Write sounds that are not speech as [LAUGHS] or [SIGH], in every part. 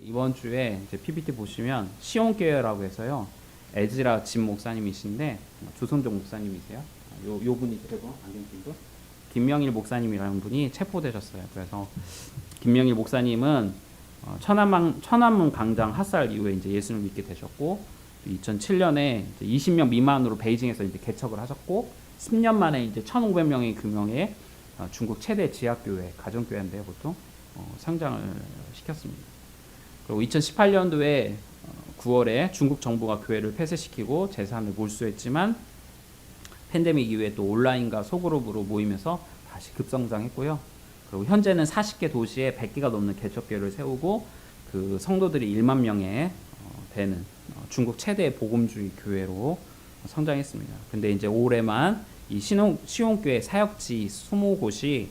이번 주에 이제 PPT 보시면 시온교회라고 해서요. 에즈라 진 목사님이신데 조선종 목사님이세요. 요, 요 분이 되고 안경. 김명일 목사님이라는 분이 체포되셨어요. 그래서 김명일 목사님은 어, 천안만, 천안문 강장 핫살 이후에 이제 예수를 믿게 되셨고 2007년에 20명 미만으로 베이징에서 이제 개척을 하셨고 10년 만에 이제 1,500명의 규모의 어, 중국 최대 지하교회 가정교회인데요, 보통 어, 상장을 시켰습니다. 그리고 2018년도에 9월에 중국 정부가 교회를 폐쇄시키고 재산을 몰수했지만 팬데믹 이후에 또 온라인과 소그룹으로 모이면서 다시 급성장했고요. 그리고 현재는 40개 도시에 100개가 넘는 개척교회를 세우고 그 성도들이 1만 명에 어, 되는 어, 중국 최대 복음주의 교회로 성장했습니다. 근데 이제 올해만 이 신용, 시온교회 사역지 20곳이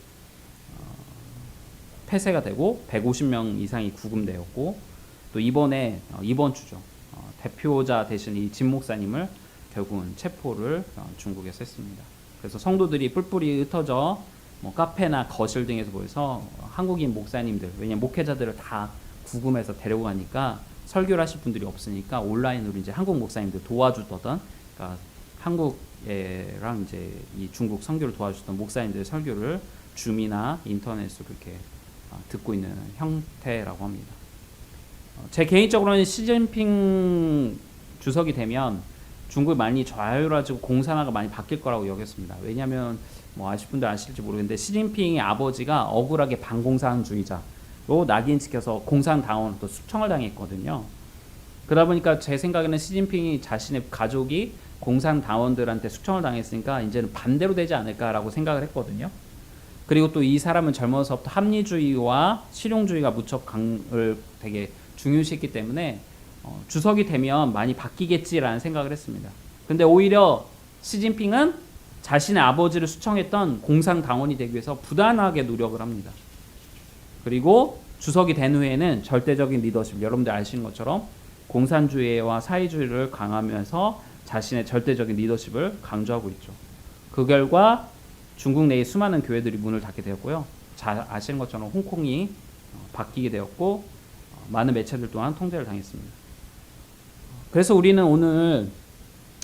어, 폐쇄가 되고 150명 이상이 구금되었고 또 이번에 어, 이번 주죠 어, 대표자 대신 이 진 목사님을 결국은 체포를 어, 중국에서 했습니다. 그래서 성도들이 뿔뿔이 흩어져 뭐 카페나 거실 등에서 모여서 어, 한국인 목사님들 왜냐면 목회자들을 다 구금해서 데리고 가니까 설교를 하실 분들이 없으니까 온라인으로 이제 한국 목사님들 도와주던 그러니까 한국이랑 이제 이 중국 선교를 도와주던 목사님들 설교를 줌이나 인터넷으로 이렇게 어, 듣고 있는 형태라고 합니다. 어, 제 개인적으로는 시진핑 주석이 되면 중국이 많이 자유로워지고 공산화가 많이 바뀔 거라고 여겼습니다. 왜냐하면 뭐 아실 분들 아실지 모르겠는데 시진핑의 아버지가 억울하게 반공산주의자로 낙인 찍혀서 공산당원 또 숙청을 당했거든요. 그러다 보니까 제 생각에는 시진핑이 자신의 가족이 공산당원들한테 숙청을 당했으니까 이제는 반대로 되지 않을까라고 생각을 했거든요. 그리고 또 이 사람은 젊어서부터 합리주의와 실용주의가 무척 강을 되게 중요시했기 때문에 어, 주석이 되면 많이 바뀌겠지라는 생각을 했습니다. 근데 오히려 시진핑은 자신의 아버지를 수청했던 공산당원이 되기 위해서 부단하게 노력을 합니다. 그리고 주석이 된 후에는 절대적인 리더십, 여러분들 아시는 것처럼 공산주의와 사회주의를 강하면서 자신의 절대적인 리더십을 강조하고 있죠. 그 결과 중국 내의 수많은 교회들이 문을 닫게 되었고요. 잘 아시는 것처럼 홍콩이 어, 바뀌게 되었고 어, 많은 매체들 또한 통제를 당했습니다. 그래서 우리는 오늘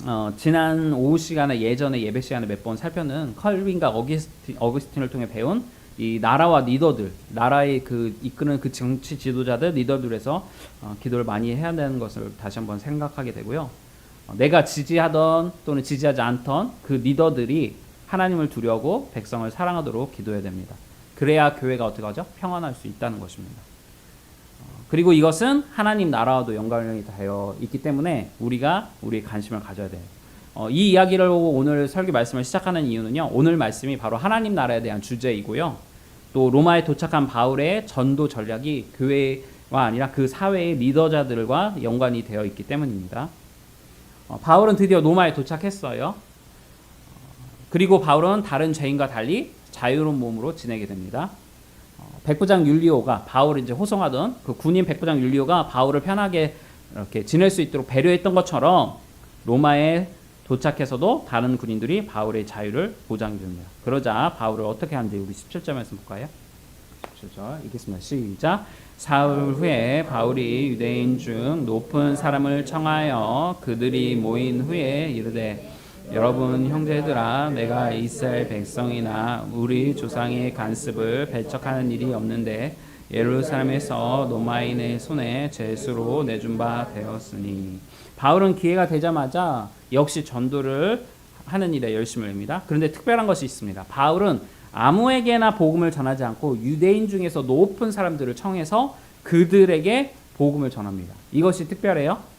어, 지난 오후 시간에 예전에 예배 시간에 몇 번 살펴는 컬빈과 어거스틴, 어거스틴을 통해 배운 이 나라와 리더들, 나라의 그 이끄는 그 정치 지도자들, 리더들에서 어, 기도를 많이 해야 되는 것을 다시 한번 생각하게 되고요. 어, 내가 지지하던 또는 지지하지 않던 그 리더들이 하나님을 두려고 백성을 사랑하도록 기도해야 됩니다. 그래야 교회가 어떻게 하죠? 평안할 수 있다는 것입니다. 어, 그리고 이것은 하나님 나라와도 연관이 되어 있기 때문에 우리가 우리의 관심을 가져야 돼요. 어, 이 이야기를 보고 오늘 설교 말씀을 시작하는 이유는요. 오늘 말씀이 바로 하나님 나라에 대한 주제이고요. 또 로마에 도착한 바울의 전도 전략이 교회와 아니라 그 사회의 리더자들과 연관이 되어 있기 때문입니다. 어, 바울은 드디어 로마에 도착했어요. 그리고 바울은 다른 죄인과 달리 자유로운 몸으로 지내게 됩니다. 어, 백부장 율리오가 바울을 이제 호송하던 그 군인 백부장 율리오가 바울을 편하게 이렇게 지낼 수 있도록 배려했던 것처럼 로마에 도착해서도 다른 군인들이 바울의 자유를 보장해 줍니다. 그러자 바울을 어떻게 하는지 우리 17절 말씀 볼까요? 17절 읽겠습니다. 시작. 사흘 후에 바울이 유대인 중 높은 사람을 청하여 그들이 모인 후에 이르되 여러분 형제들아 내가 이스라엘 백성이나 우리 조상의 간습을 배척하는 일이 없는데 예루살렘에서 로마인의 손에 죄수로 내준 바 되었으니 바울은 기회가 되자마자 역시 전도를 하는 일에 열심을 냅니다. 그런데 특별한 것이 있습니다. 바울은 아무에게나 복음을 전하지 않고 유대인 중에서 높은 사람들을 청해서 그들에게 복음을 전합니다. 이것이 특별해요.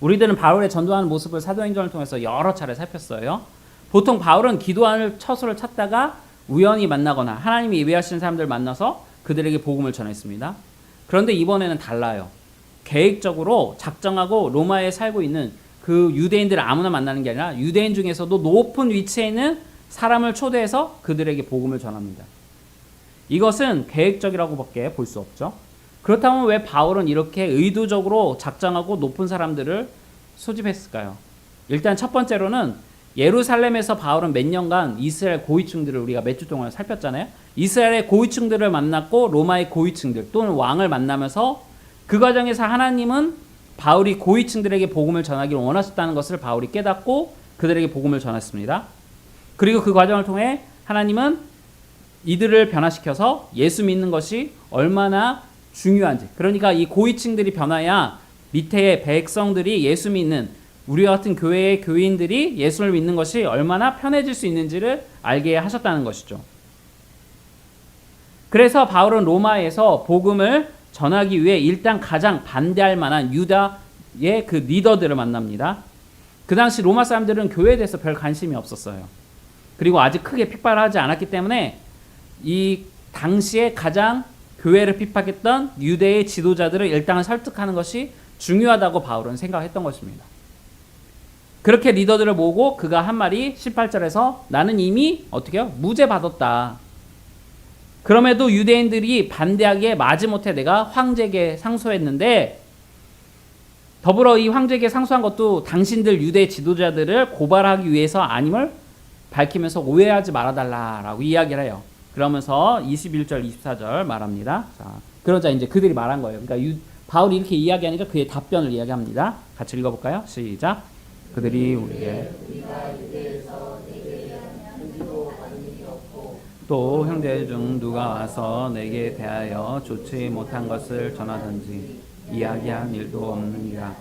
우리들은 바울의 전도하는 모습을 사도행전을 통해서 여러 차례 살폈어요. 보통 바울은 기도할 처소를 찾다가 우연히 만나거나 하나님이 예배하시는 사람들 만나서 그들에게 복음을 전했습니다. 그런데 이번에는 달라요. 계획적으로 작정하고 로마에 살고 있는 그 유대인들을 아무나 만나는 게 아니라 유대인 중에서도 높은 위치에 있는 사람을 초대해서 그들에게 복음을 전합니다. 이것은 계획적이라고밖에 볼 수 없죠. 그렇다면 왜 바울은 이렇게 의도적으로 작정하고 높은 사람들을 소집했을까요? 일단 첫 번째로는 예루살렘에서 바울은 몇 년간 이스라엘 고위층들을 우리가 몇 주 동안 살폈잖아요. 이스라엘의 고위층들을 만났고 로마의 고위층들 또는 왕을 만나면서 그 과정에서 하나님은 바울이 고위층들에게 복음을 전하기를 원하셨다는 것을 바울이 깨닫고 그들에게 복음을 전했습니다. 그리고 그 과정을 통해 하나님은 이들을 변화시켜서 예수 믿는 것이 얼마나 중요한지. 그러니까 이 고위층들이 변화야 밑에 백성들이 예수 믿는 우리 같은 교회의 교인들이 예수를 믿는 것이 얼마나 편해질 수 있는지를 알게 하셨다는 것이죠. 그래서 바울은 로마에서 복음을 전하기 위해 일단 가장 반대할 만한 유다의 그 리더들을 만납니다. 그 당시 로마 사람들은 교회에 대해서 별 관심이 없었어요. 그리고 아직 크게 핍박을 하지 않았기 때문에 이 당시에 가장 교회를 핍박했던 유대의 지도자들을 일단 설득하는 것이 중요하다고 바울은 생각했던 것입니다. 그렇게 리더들을 모으고 그가 한 말이 18절에서 나는 이미 어떻게 요? 무죄 받았다. 그럼에도 유대인들이 반대하기에 마지못해 내가 황제에게 상소했는데 더불어 이 황제에게 상소한 것도 당신들 유대 지도자들을 고발하기 위해서 아님을 밝히면서 오해하지 말아달라라고 이야기를 해요. 그러면서 21절, 24절 말합니다. 자, 그러자 이제 그들이 말한 거예요. 그러니까 유, 바울이 이렇게 이야기하니까 그의 답변을 이야기합니다. 같이 읽어볼까요? 시작. 그들이 우리에게 또 형제 중 누가 와서 내게 대하여 좋지 못한 것을 전하든지 이야기한 일도 없느니라.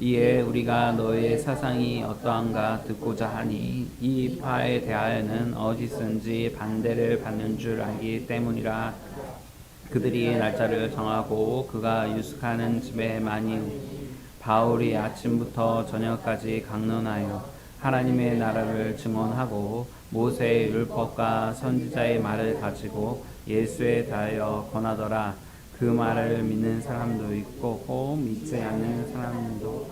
이에 우리가 너의 사상이 어떠한가 듣고자 하니 이 파에 대하여는 어디선지 반대를 받는 줄 알기 때문이라. 그들이 날짜를 정하고 그가 유숙하는 집에 많이 바울이 아침부터 저녁까지 강론하여 하나님의 나라를 증언하고 모세의 율법과 선지자의 말을 가지고 예수에 대하여 권하더라. 그 말을 믿는 사람도 있고 믿지 않는 사람도.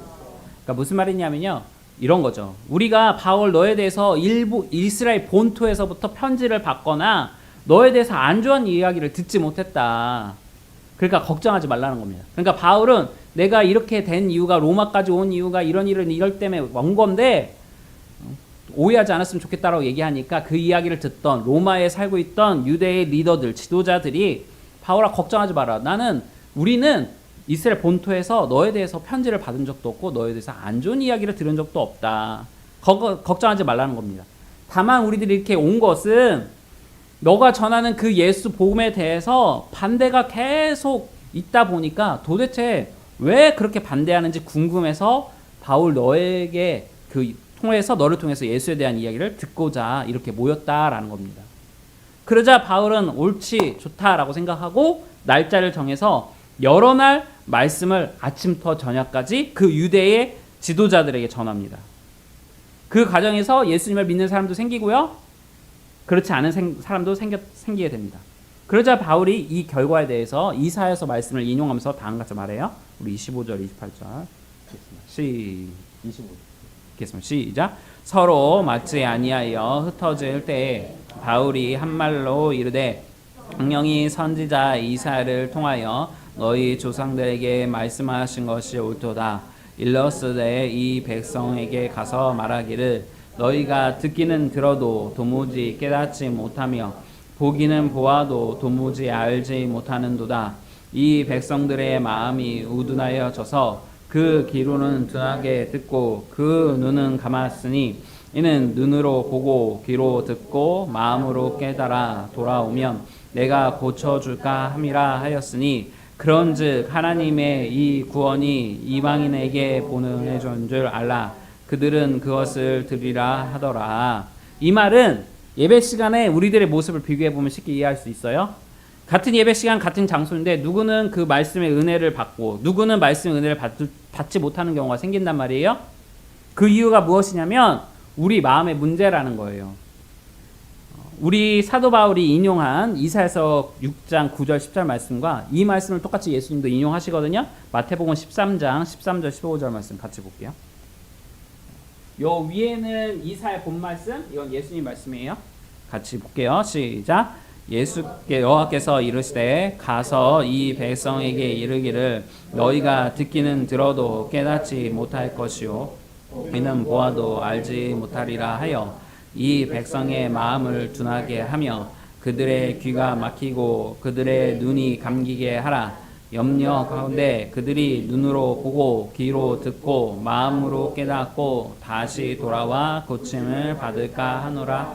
그러니까 무슨 말이냐면요. 이런 거죠. 우리가 바울 너에 대해서 일부 이스라엘 본토에서부터 편지를 받거나 너에 대해서 안 좋은 이야기를 듣지 못했다. 그러니까 걱정하지 말라는 겁니다. 그러니까 바울은 내가 이렇게 된 이유가 로마까지 온 이유가 이런 일은 이럴 때문에 온 건데 오해하지 않았으면 좋겠다라고 얘기하니까 그 이야기를 듣던 로마에 살고 있던 유대의 리더들, 지도자들이 바울아 걱정하지 마라. 나는 우리는 이스라엘 본토에서 너에 대해서 편지를 받은 적도 없고 너에 대해서 안 좋은 이야기를 들은 적도 없다. 거, 걱정하지 말라는 겁니다. 다만 우리들이 이렇게 온 것은 너가 전하는 그 예수 복음에 대해서 반대가 계속 있다 보니까 도대체 왜 그렇게 반대하는지 궁금해서 바울 너에게 그 통해서 너를 통해서 예수에 대한 이야기를 듣고자 이렇게 모였다라는 겁니다. 그러자 바울은 옳지 좋다라고 생각하고 날짜를 정해서 여러 날 말씀을 아침부터 저녁까지 그 유대의 지도자들에게 전합니다. 그 과정에서 예수님을 믿는 사람도 생기고요. 그렇지 않은 생, 사람도 생겨, 생기게 됩니다. 그러자 바울이 이 결과에 대해서 이사에서 말씀을 인용하면서 다음 같이 말해요. 우리 25절, 28절. 시 25. 읽겠습니다. 시작. 서로 맞지 아니하여 흩어질 때 바울이 한 말로 이르되 성령이 선지자 이사를 통하여 너희 조상들에게 말씀하신 것이 옳도다. 일러스되 이 백성에게 가서 말하기를 너희가 듣기는 들어도 도무지 깨닫지 못하며 보기는 보아도 도무지 알지 못하는도다. 이 백성들의 마음이 우둔하여져서 그 귀로는 둔하게 듣고 그 눈은 감았으니 이는 눈으로 보고 귀로 듣고 마음으로 깨달아 돌아오면 내가 고쳐줄까 함이라 하였으니 그런즉 하나님의 이 구원이 이방인에게 보내준 줄 알라 그들은 그것을 들으라 하더라 이 말은 예배 시간에 우리들의 모습을 비교해 보면 쉽게 이해할 수 있어요. 같은 예배 시간 같은 장소인데 누구는 그 말씀의 은혜를 받고 누구는 말씀의 은혜를 받, 받지 못하는 경우가 생긴단 말이에요. 그 이유가 무엇이냐면 우리 마음의 문제라는 거예요. 우리 사도 바울이 인용한 이사에서 6장 9절 10절 말씀과 이 말씀을 똑같이 예수님도 인용하시거든요. 마태복음 13장 13절 15절 말씀 같이 볼게요. 요 위에는 이사의 본 말씀, 이건 예수님 말씀이에요. 같이 볼게요. 시작. 예수께 여호와께서 이르시되 가서 이 백성에게 이르기를 너희가 듣기는 들어도 깨닫지 못할 것이요. 이는 보아도 알지 못하리라 하여 이 백성의 마음을 둔하게 하며 그들의 귀가 막히고 그들의 눈이 감기게 하라. 염려 가운데 그들이 눈으로 보고 귀로 듣고 마음으로 깨닫고 다시 돌아와 고침을 받을까 하노라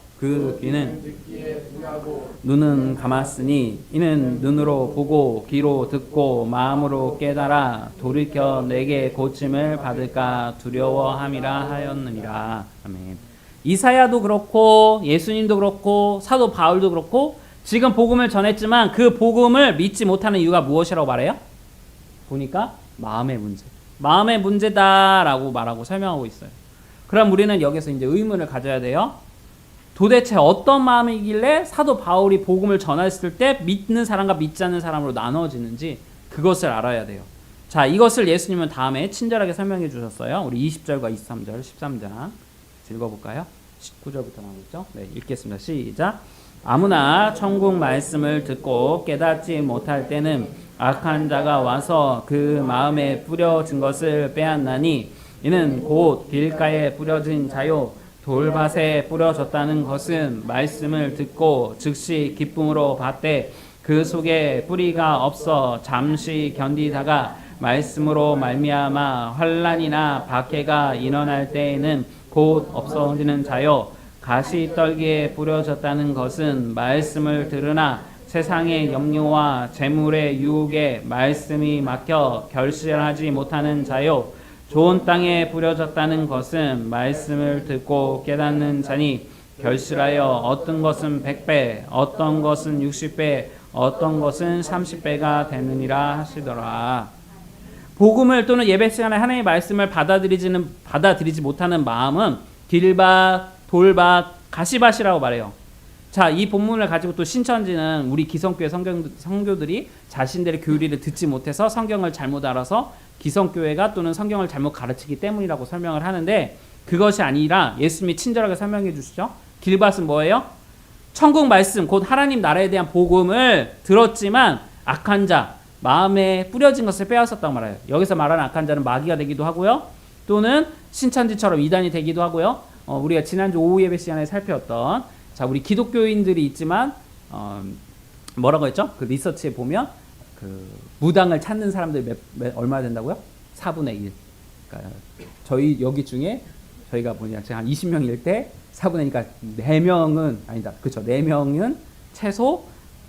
그 귀는 눈은 감았으니 이는 눈으로 보고 귀로 듣고 마음으로 깨달아 돌이켜 내게 고침을 받을까 두려워함이라 하였느니라 아멘. 이사야도 그렇고 예수님도 그렇고 사도 바울도 그렇고 지금 복음을 전했지만 그 복음을 믿지 못하는 이유가 무엇이라고 말해요? 보니까 마음의 문제. 마음의 문제다라고 말하고 설명하고 있어요. 그럼 우리는 여기서 이제 의문을 가져야 돼요. 도대체 어떤 마음이길래 사도 바울이 복음을 전했을 때 믿는 사람과 믿지 않는 사람으로 나눠지는지 그것을 알아야 돼요. 자, 이것을 예수님은 다음에 친절하게 설명해 주셨어요. 우리 20절과 23절, 13장 읽어볼까요? 19절부터 나오겠죠? 네, 읽겠습니다. 시작. 아무나 천국 말씀을 듣고 깨닫지 못할 때는 악한 자가 와서 그 마음에 뿌려진 것을 빼앗나니 이는 곧 길가에 뿌려진 자요 돌밭에 뿌려졌다는 것은 말씀을 듣고 즉시 기쁨으로 받되 그 속에 뿌리가 없어 잠시 견디다가 말씀으로 말미암아 환란이나 박해가 일어날 때에는 곧 없어지는 자요. 가시 떨기에 뿌려졌다는 것은 말씀을 들으나 세상의 염려와 재물의 유혹에 말씀이 막혀 결실하지 못하는 자요 좋은 땅에 뿌려졌다는 것은 말씀을 듣고 깨닫는 자니 결실하여 어떤 것은 100배 어떤 것은 60배 어떤 것은 30배가 되느니라 하시더라 복음을 또는 예배 시간에 하나님의 말씀을 받아들이지는 받아들이지 못하는 마음은 길밭, 돌밭, 가시밭이라고 말해요. 자, 이 본문을 가지고 또 신천지는 우리 기성교회 성경, 성교들이 자신들의 교리를 듣지 못해서 성경을 잘못 알아서 기성교회가 또는 성경을 잘못 가르치기 때문이라고 설명을 하는데 그것이 아니라 예수님이 친절하게 설명해 주시죠. 길밭은 뭐예요? 천국 말씀, 곧 하나님 나라에 대한 복음을 들었지만 악한 자, 마음에 뿌려진 것을 빼앗았다고 말해요. 여기서 말하는 악한 자는 마귀가 되기도 하고요. 또는 신천지처럼 이단이 되기도 하고요. 어, 우리가 지난주 오후 예배 시간에 살펴봤던 자 우리 기독교인들이 있지만 어, 뭐라고 했죠? 그 리서치에 보면 그 무당을 찾는 사람들이 몇, 몇, 얼마 된다고요? 4분의 1. 그러니까 저희 여기 중에 저희가 뭐냐 지금 한 20명일 때 4분의 1, 그러니까 4명은 아니다. 그렇죠. 4명은 최소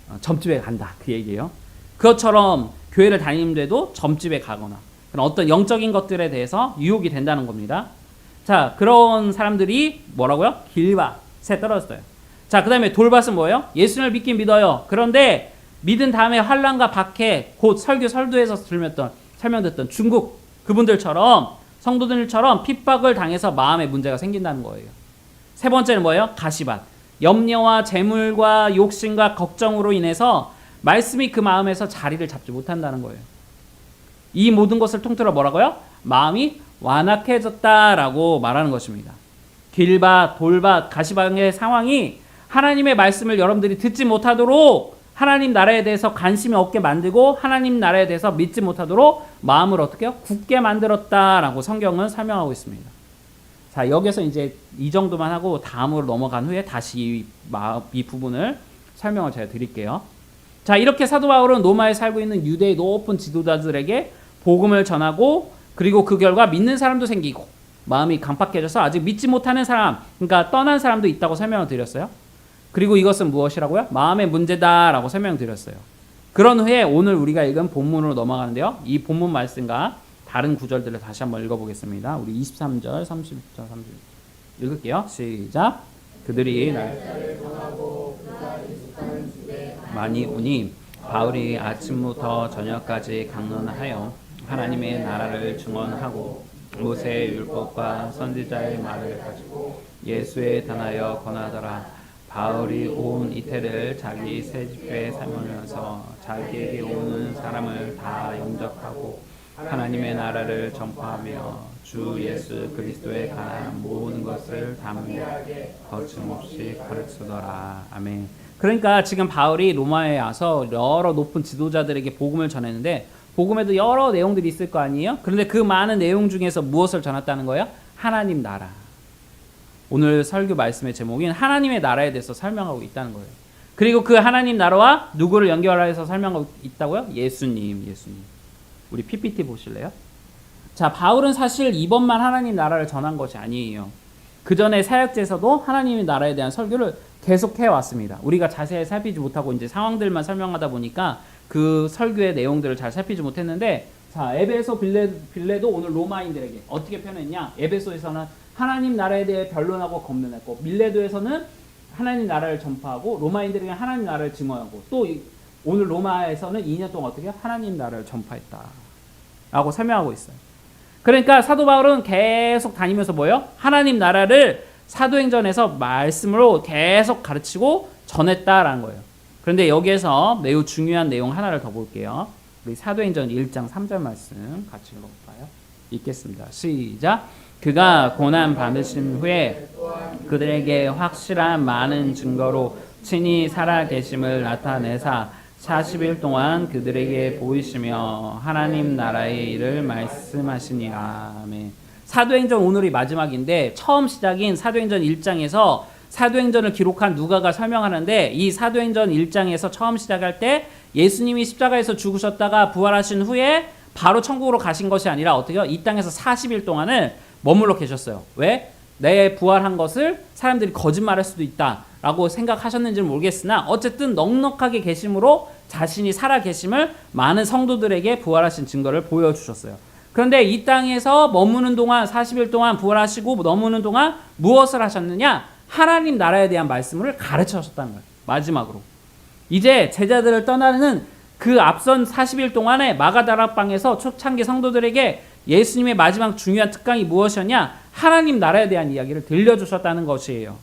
어, 점집에 간다. 그 얘기예요. 그것처럼 교회를 다니는데도 점집에 가거나 그런 어떤 영적인 것들에 대해서 유혹이 된다는 겁니다. 자, 그런 사람들이 뭐라고요? 길밭에 떨어졌어요. 자, 그 다음에 돌밭은 뭐예요? 예수님을 믿긴 믿어요. 그런데 믿은 다음에 환란과 박해, 곧 설교 설도에서 들렸던 설명됐던 중국 그분들처럼 성도들처럼 핍박을 당해서 마음의 문제가 생긴다는 거예요. 세 번째는 뭐예요? 가시밭. 염려와 재물과 욕심과 걱정으로 인해서 말씀이 그 마음에서 자리를 잡지 못한다는 거예요. 이 모든 것을 통틀어 뭐라고요? 마음이 완악해졌다라고 말하는 것입니다. 길밭, 돌밭, 가시방의 상황이 하나님의 말씀을 여러분들이 듣지 못하도록 하나님 나라에 대해서 관심이 없게 만들고 하나님 나라에 대해서 믿지 못하도록 마음을 어떻게 요 굳게 만들었다라고 성경은 설명하고 있습니다. 자, 여기서 이제 이 정도만 하고 다음으로 넘어간 후에 다시 이, 이 부분을 설명을 제가 드릴게요. 자, 이렇게 사도 바울은 로마에 살고 있는 유대의 높은 지도자들에게 복음을 전하고 그리고 그 결과 믿는 사람도 생기고 마음이 강팍해져서 아직 믿지 못하는 사람, 그러니까 떠난 사람도 있다고 설명을 드렸어요. 그리고 이것은 무엇이라고요? 마음의 문제다라고 설명드렸어요. 그런 후에 오늘 우리가 읽은 본문으로 넘어가는데요. 이 본문 말씀과 다른 구절들을 다시 한번 읽어보겠습니다. 우리 23절, 30절, 30절 읽을게요. 시작. 그들이 날 많이 오니 바울이 아침부터 저녁까지 강론하여 하나님의 나라를 증언하고 모세의 율법과 선지자의 말을 가지고 예수에 단하여 권하더라. 바울이 온 이태를 자기 새 집에 살면서 자기에게 오는 사람을 다 영접하고 하나님의 나라를 전파하며 주 예수 그리스도에 관한 모든 것을 담대하게 거침없이 가르치더라. 아멘. 그러니까 지금 바울이 로마에 와서 여러 높은 지도자들에게 복음을 전했는데 복음에도 여러 내용들이 있을 거 아니에요? 그런데 그 많은 내용 중에서 무엇을 전했다는 거예요? 하나님 나라. 오늘 설교 말씀의 제목인 하나님의 나라에 대해서 설명하고 있다는 거예요. 그리고 그 하나님 나라와 누구를 연결해서 설명하고 있다고요? 예수님, 예수님. 우리 PPT 보실래요? 자, 바울은 사실 이번만 하나님 나라를 전한 것이 아니에요. 그 전에 사역제에서도 하나님의 나라에 대한 설교를 계속 해 왔습니다. 우리가 자세히 살피지 못하고 이제 상황들만 설명하다 보니까 그 설교의 내용들을 잘 살피지 못했는데 자, 에베소 빌레, 빌레도 오늘 로마인들에게 어떻게 표현했냐? 에베소에서는 하나님 나라에 대해 변론하고 검론했고 밀레도에서는 하나님 나라를 전파하고 로마인들에게 하나님 나라를 증언하고 또 이- 오늘 로마에서는 2년 동안 어떻게 하나님 나라를 전파했다. 라고 설명하고 있어요. 그러니까 사도 바울은 계속 다니면서 뭐요? 하나님 나라를 사도행전에서 말씀으로 계속 가르치고 전했다라는 거예요. 그런데 여기에서 매우 중요한 내용 하나를 더 볼게요. 우리 사도행전 1장 3절 말씀 같이 읽어볼까요? 읽겠습니다. 시작. 그가 고난 받으신 후에 그들에게 확실한 많은 증거로 친히 살아 계심을 나타내사 40일 동안 그들에게 보이시며 하나님 나라의 일을 말씀하시니라. 아멘. 사도행전 오늘이 마지막인데 처음 시작인 사도행전 1장에서 사도행전을 기록한 누가가 설명하는데 이 사도행전 1장에서 처음 시작할 때 예수님이 십자가에서 죽으셨다가 부활하신 후에 바로 천국으로 가신 것이 아니라 어떻게요? 이 땅에서 40일 동안을 머물러 계셨어요. 왜? 내 부활한 것을 사람들이 거짓말할 수도 있다라고 생각하셨는지는 모르겠으나 어쨌든 넉넉하게 계심으로 자신이 살아 계심을 많은 성도들에게 부활하신 증거를 보여주셨어요. 그런데 이 땅에서 머무는 동안 40일 동안 부활하시고 머무는 동안 무엇을 하셨느냐? 하나님 나라에 대한 말씀을 가르치셨다는 거예요. 마지막으로. 이제 제자들을 떠나는 그 앞선 40일 동안에 마가다락방에서 초창기 성도들에게 예수님의 마지막 중요한 특강이 무엇이었냐? 하나님 나라에 대한 이야기를 들려주셨다는 것이에요.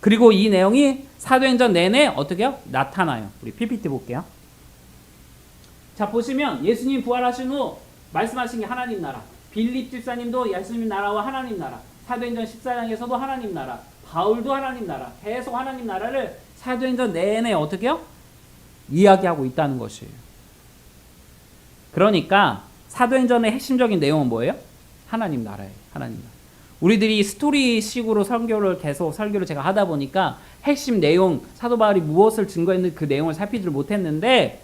그리고 이 내용이 사도행전 내내 어떻게요? 나타나요. 우리 PPT 볼게요. 자 보시면 예수님 부활하신 후 말씀하신 게 하나님 나라. 빌립 집사님도 예수님 나라와 하나님 나라. 사도행전 14장에서도 하나님 나라. 바울도 하나님 나라. 계속 하나님 나라를 사도행전 내내 어떻게요? 이야기하고 있다는 것이에요. 그러니까 사도행전의 핵심적인 내용은 뭐예요? 하나님 나라예요. 하나님 나라. 우리들이 스토리식으로 설교를 계속 설교를 제가 하다 보니까 핵심 내용 사도 바울이 무엇을 증거했는 그 내용을 살피지를 못했는데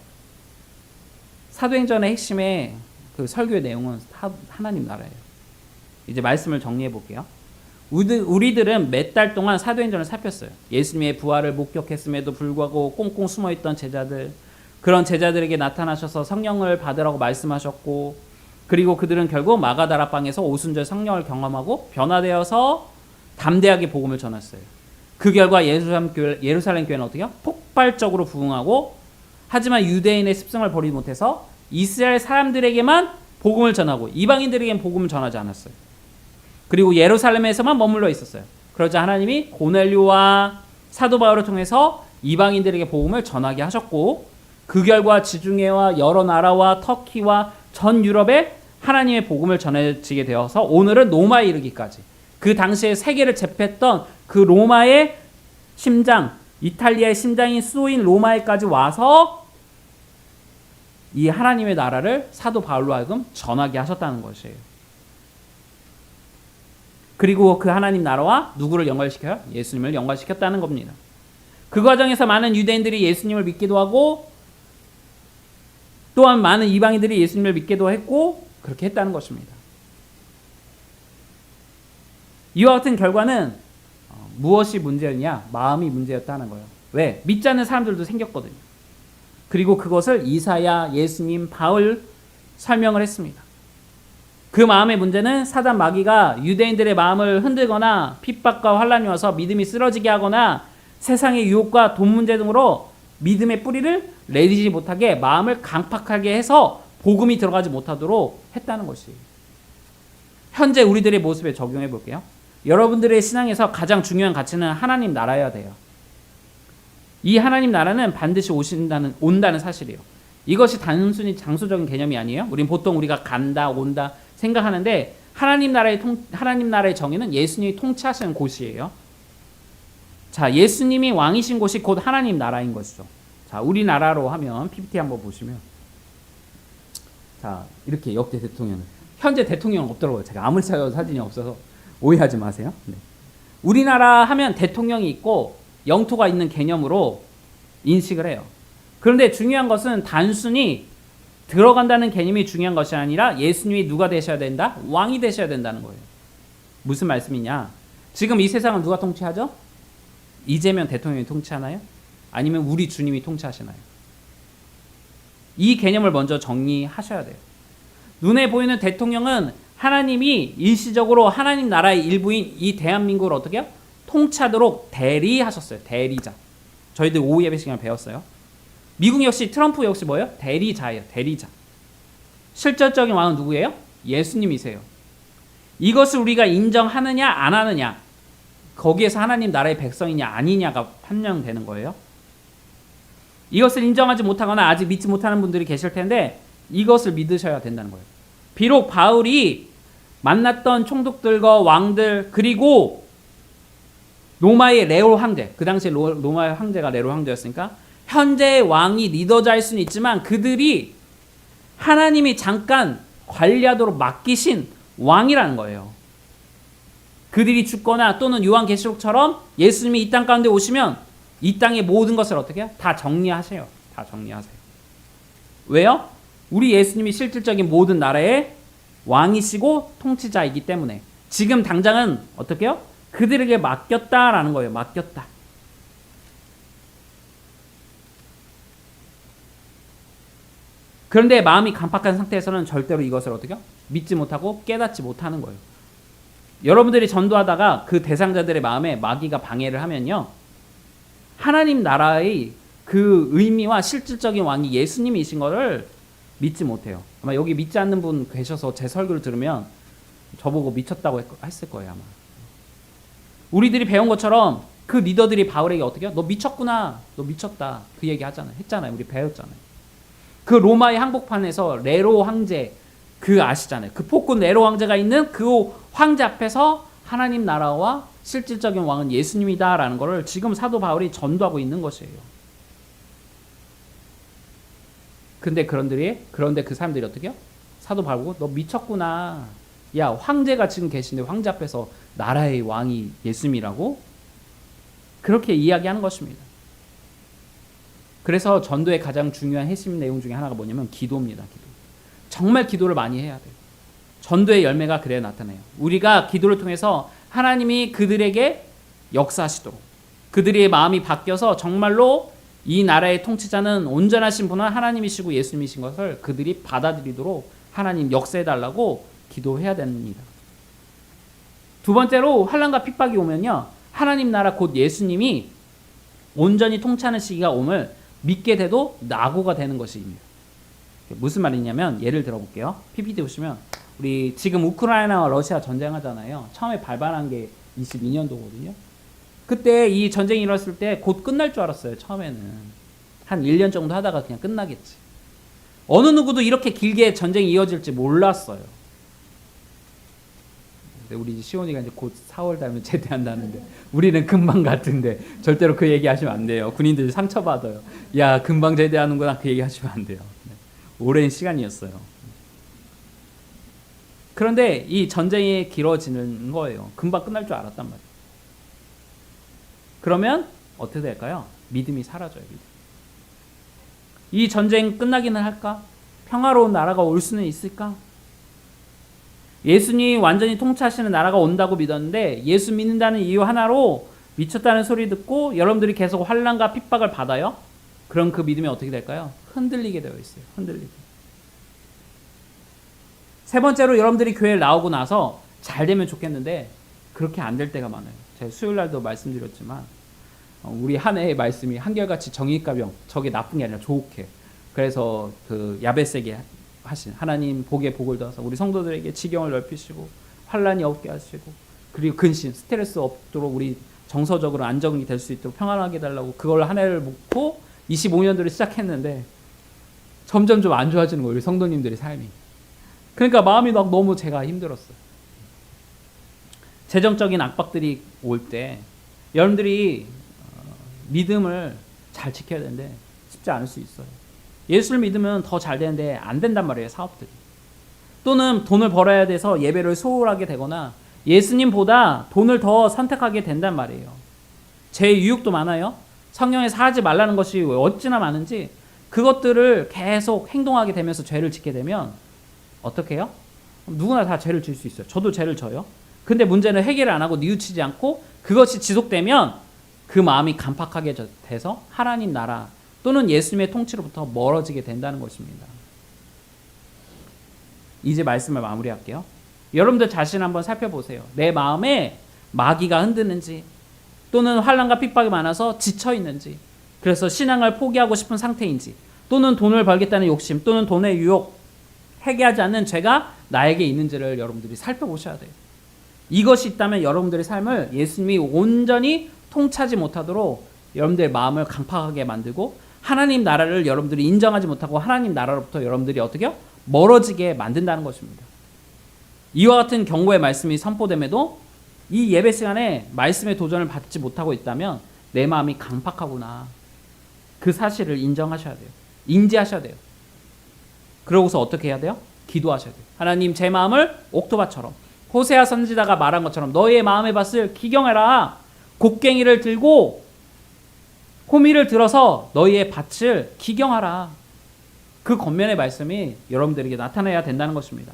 사도행전의 핵심의 그 설교의 내용은 하, 하나님 나라예요. 이제 말씀을 정리해 볼게요. 우리들, 우리들은 몇 달 동안 사도행전을 살폈어요. 예수님의 부활을 목격했음에도 불구하고 꽁꽁 숨어있던 제자들, 그런 제자들에게 나타나셔서 성령을 받으라고 말씀하셨고, 그리고 그들은 결국 마가다라방에서 오순절 성령을 경험하고 변화되어서 담대하게 복음을 전했어요. 그 결과 예루살렘 교회, 예루살렘 교회는 어떻게 요? 폭발적으로 부흥하고, 하지만 유대인의 습성을 버리지 못해서 이스라엘 사람들에게만 복음을 전하고 이방인들에게는 복음을 전하지 않았어요. 그리고 예루살렘에서만 머물러 있었어요. 그러자 하나님이 고넬료와 사도 바울을 통해서 이방인들에게 복음을 전하게 하셨고 그 결과 지중해와 여러 나라와 터키와 전 유럽에 하나님의 복음을 전해지게 되어서 오늘은 로마에 이르기까지 그 당시에 세계를 제패했던 그 로마의 심장 이탈리아의 심장인 수도인 로마에까지 와서 이 하나님의 나라를 사도 바울로 하여금 전하게 하셨다는 것이에요. 그리고 그 하나님 나라와 누구를 연결시켜요? 예수님을 연결시켰다는 겁니다. 그 과정에서 많은 유대인들이 예수님을 믿기도 하고 또한 많은 이방인들이 예수님을 믿기도 했고 그렇게 했다는 것입니다. 이와 같은 결과는 어, 무엇이 문제였냐? 마음이 문제였다는 거예요. 왜? 믿지 않는 사람들도 생겼거든요. 그리고 그것을 이사야, 예수님, 바울 설명을 했습니다. 그 마음의 문제는 사단 마귀가 유대인들의 마음을 흔들거나 핍박과 환란이 와서 믿음이 쓰러지게 하거나 세상의 유혹과 돈 문제 등으로 믿음의 뿌리를 내리지 못하게 마음을 강팍하게 해서 복음이 들어가지 못하도록 했다는 것이 현재 우리들의 모습에 적용해 볼게요. 여러분들의 신앙에서 가장 중요한 가치는 하나님 나라여야 돼요. 이 하나님 나라는 반드시 오신다는 온다는 사실이에요. 이것이 단순히 장소적인 개념이 아니에요. 우린 보통 우리가 간다, 온다 생각하는데 하나님 나라의 통 하나님 나라의 정의는 예수님이 통치하시는 곳이에요. 자, 예수님이 왕이신 곳이 곧 하나님 나라인 것이죠. 자, 우리나라로 하면 PPT 한번 보시면 자, 이렇게 역대 대통령 현재 대통령 없더라고요. 제가 아무리 찾아도 사진이 없어서 오해하지 마세요. 네. 우리나라 하면 대통령이 있고 영토가 있는 개념으로 인식을 해요. 그런데 중요한 것은 단순히 들어간다는 개념이 중요한 것이 아니라 예수님이 누가 되셔야 된다? 왕이 되셔야 된다는 거예요. 무슨 말씀이냐? 지금 이 세상을 누가 통치하죠? 이재명 대통령이 통치하나요? 아니면 우리 주님이 통치하시나요? 이 개념을 먼저 정리하셔야 돼요. 눈에 보이는 대통령은 하나님이 일시적으로 하나님 나라의 일부인 이 대한민국을 어떻게 해요? 통치하도록 대리하셨어요. 대리자. 저희들 오후 예배 시간에 배웠어요. 미국 역시 트럼프 역시 뭐예요? 대리자예요. 대리자. 실질적인 왕은 누구예요? 예수님이세요. 이것을 우리가 인정하느냐 안 하느냐 거기에서 하나님 나라의 백성이냐 아니냐가 판명되는 거예요. 이것을 인정하지 못하거나 아직 믿지 못하는 분들이 계실 텐데 이것을 믿으셔야 된다는 거예요. 비록 바울이 만났던 총독들과 왕들 그리고 로마의 레오 황제 그 당시 로, 로마의 황제가 레오 황제였으니까 현재의 왕이 리더자일 수는 있지만 그들이 하나님이 잠깐 관리하도록 맡기신 왕이라는 거예요. 그들이 죽거나 또는 요한계시록처럼 예수님이 이 땅 가운데 오시면 이 땅의 모든 것을 어떻게 해요? 다 정리하세요. 다 정리하세요. 왜요? 우리 예수님이 실질적인 모든 나라의 왕이시고 통치자이기 때문에 지금 당장은 어떻게 해요? 그들에게 맡겼다라는 거예요. 맡겼다. 그런데 마음이 간팍한 상태에서는 절대로 이것을 어떻게? 믿지 못하고 깨닫지 못하는 거예요. 여러분들이 전도하다가 그 대상자들의 마음에 마귀가 방해를 하면요. 하나님 나라의 그 의미와 실질적인 왕이 예수님이신 것을 믿지 못해요. 아마 여기 믿지 않는 분 계셔서 제 설교를 들으면 저보고 미쳤다고 했, 했을 거예요, 아마. 우리들이 배운 것처럼 그 리더들이 바울에게 어떻게 해요? 너 미쳤구나. 너 미쳤다. 그 얘기 하잖아요. 했잖아요. 우리 배웠잖아요. 그 로마의 항복판에서 레로 황제 그 아시잖아요. 그 폭군 네로 황제가 있는 그 황제 앞에서 하나님 나라와 실질적인 왕은 예수님이다라는 것을 지금 사도 바울이 전도하고 있는 것이에요. 근데 그런들이 그런데 그 사람들이 어떻게 요 사도 바울 너 미쳤구나. 야 황제가 지금 계신데 황제 앞에서 나라의 왕이 예수님이라고 그렇게 이야기하는 것입니다. 그래서 전도의 가장 중요한 핵심 내용 중에 하나가 뭐냐면 기도입니다. 기도. 정말 기도를 많이 해야 돼요. 전도의 열매가 그래야 나타나요. 우리가 기도를 통해서 하나님이 그들에게 역사하시도록 그들의 마음이 바뀌어서 정말로 이 나라의 통치자는 온전하신 분은 하나님이시고 예수님이신 것을 그들이 받아들이도록 하나님 역사해 달라고 기도해야 됩니다. 두 번째로 환란과 핍박이 오면요. 하나님 나라 곧 예수님이 온전히 통치하는 시기가 오면 믿게 돼도 낙오가 되는 것입니다. 무슨 말이냐면 예를 들어 볼게요. PPT 보시면 우리 지금 우크라이나와 러시아 전쟁하잖아요. 처음에 발발한 게 22년도거든요. 그때 이 전쟁이 일어났을 때 곧 끝날 줄 알았어요. 처음에는 한 1년 정도 하다가 그냥 끝나겠지. 어느 누구도 이렇게 길게 전쟁이 이어질지 몰랐어요. 근데 우리 시온이가 이제 곧 4월 달면 [LAUGHS] 제대한다는데 우리는 금방 같은데 절대로 그 얘기 하시면 안 돼요. 군인들이 상처받아요. 야 금방 제대하는구나 그 얘기 하시면 안 돼요. 네. 오랜 시간이었어요. 그런데 이 전쟁이 길어지는 거예요. 금방 끝날 줄 알았단 말이에요. 그러면 어떻게 될까요? 믿음이 사라져요. 믿음. 이 전쟁 끝나기는 할까? 평화로운 나라가 올 수는 있을까? 예수님이 완전히 통치하시는 나라가 온다고 믿었는데 예수 믿는다는 이유 하나로 미쳤다는 소리 듣고 여러분들이 계속 환란과 핍박을 받아요. 그럼 그 믿음이 어떻게 될까요? 흔들리게 되어 있어요. 흔들리게. 세 번째로 여러분들이 교회에 나오고 나서 잘 되면 좋겠는데 그렇게 안 될 때가 많아요. 제가 수요일 날도 말씀드렸지만 어, 우리 한 해의 말씀이 한결같이 정의과 병 저게 나쁜 게 아니라 좋게 그래서 그 야베세게 하신 하나님 복에 복을 더하서 우리 성도들에게 지경을 넓히시고 환란이 없게 하시고 그리고 근심 스트레스 없도록 우리 정서적으로 안정이 될 수 있도록 평안하게 달라고 그걸 한 해를 묵고 25년도를 시작했는데 점점 좀 안 좋아지는 거예요 우리 성도님들의 삶이 그러니까 마음이 막 너무 제가 힘들었어요 재정적인 압박들이 올 때 여러분들이 어, 믿음을 잘 지켜야 되는데 쉽지 않을 수 있어요. 예수를 믿으면 더 잘 되는데 안 된단 말이에요, 사업들이. 또는 돈을 벌어야 돼서 예배를 소홀하게 되거나 예수님보다 돈을 더 선택하게 된단 말이에요. 제 유혹도 많아요. 성경에서 하지 말라는 것이 어찌나 많은지 그것들을 계속 행동하게 되면서 죄를 짓게 되면 어떻게 해요? 누구나 다 죄를 질 수 있어요. 저도 죄를 져요. 근데 문제는 해결을 안 하고 뉘우치지 않고 그것이 지속되면 그 마음이 간팍하게 져- 돼서 하나님 나라 또는 예수님의 통치로부터 멀어지게 된다는 것입니다. 이제 말씀을 마무리할게요. 여러분들 자신 한번 살펴보세요. 내 마음에 마귀가 흔드는지 또는 환란과 핍박이 많아서 지쳐 있는지 그래서 신앙을 포기하고 싶은 상태인지 또는 돈을 벌겠다는 욕심 또는 돈의 유혹 회개하지 않는 죄가 나에게 있는지를 여러분들이 살펴보셔야 돼요. 이것이 있다면 여러분들의 삶을 예수님이 온전히 통치하지 못하도록 여러분들의 마음을 강팍하게 만들고 하나님 나라를 여러분들이 인정하지 못하고 하나님 나라로부터 여러분들이 어떻게 멀어지게 만든다는 것입니다. 이와 같은 경고의 말씀이 선포됨에도 이 예배 시간에 말씀의 도전을 받지 못하고 있다면 내 마음이 강팍하구나. 그 사실을 인정하셔야 돼요. 인지하셔야 돼요. 그러고서 어떻게 해야 돼요? 기도하셔야 돼요. 하나님 제 마음을 옥토바처럼 호세아 선지자가 말한 것처럼 너의 마음의 밭을 기경해라. 곡괭이를 들고 호미를 들어서 너희의 밭을 기경하라. 그 겉면의 말씀이 여러분들에게 나타나야 된다는 것입니다.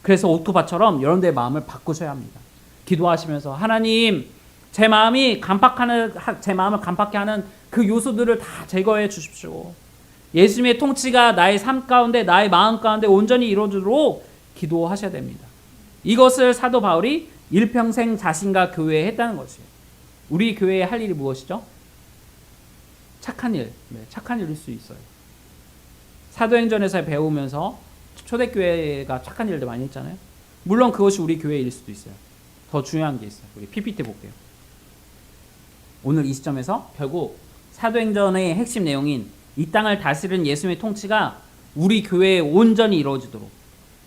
그래서 옥토바처럼 여러분들의 마음을 바꾸셔야 합니다. 기도하시면서 하나님 제 마음이 간팍하는 하- 제 마음을 간팍케 하는 그 요소들을 다 제거해 주십시오. 예수님의 통치가 나의 삶 가운데 나의 마음 가운데 온전히 이루어지도록 기도하셔야 됩니다. 이것을 사도 바울이 일평생 자신과 교회에 했다는 것이에요. 우리 교회에 할 일이 무엇이죠? 착한 일, 네, 착한 일일 수 있어요. 사도행전에서 배우면서 초대교회가 착한 일들 많이 했잖아요. 물론 그것이 우리 교회일 수도 있어요. 더 중요한 게 있어요. 우리 PPT 볼게요. 오늘 이 시점에서 결국 사도행전의 핵심 내용인 이 땅을 다스리는 예수님의 통치가 우리 교회에 온전히 이루어지도록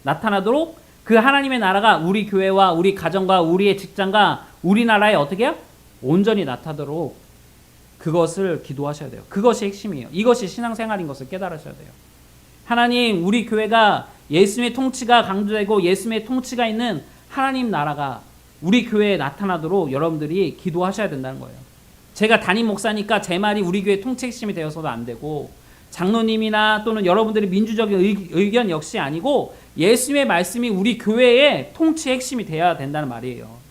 나타나도록 그 하나님의 나라가 우리 교회와 우리 가정과 우리의 직장과 우리나라에 어떻게 해요? 온전히 나타나도록 그것을 기도하셔야 돼요. 그것이 핵심이에요. 이것이 신앙생활인 것을 깨달으셔야 돼요. 하나님, 우리 교회가 예수님의 통치가 강조되고 예수님의 통치가 있는 하나님 나라가 우리 교회에 나타나도록 여러분들이 기도하셔야 된다는 거예요. 제가 담임 목사니까 제 말이 우리 교회 통치 핵심이 되어서도 안 되고 장로님이나 또는 여러분들의 민주적인 의, 의견 역시 아니고 예수님의 말씀이 우리 교회의 통치 핵심이 되어야 된다는 말이에요.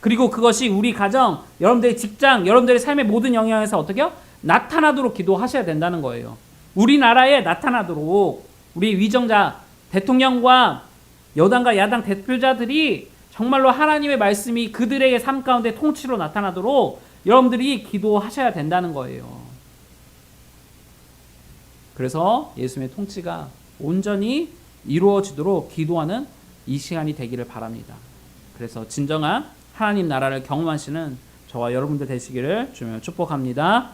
그리고 그것이 우리 가정, 여러분들의 직장, 여러분들의 삶의 모든 영역에서 어떻게요? 나타나도록 기도하셔야 된다는 거예요. 우리나라에 나타나도록 우리 위정자 대통령과 여당과 야당 대표자들이 정말로 하나님의 말씀이 그들에게 삶 가운데 통치로 나타나도록 여러분들이 기도하셔야 된다는 거예요. 그래서 예수님의 통치가 온전히 이루어지도록 기도하는 이 시간이 되기를 바랍니다. 그래서 진정한 하나님 나라를 경험하시는 저와 여러분들 되시기를 주며 축복합니다.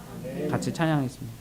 같이 찬양하겠습니다.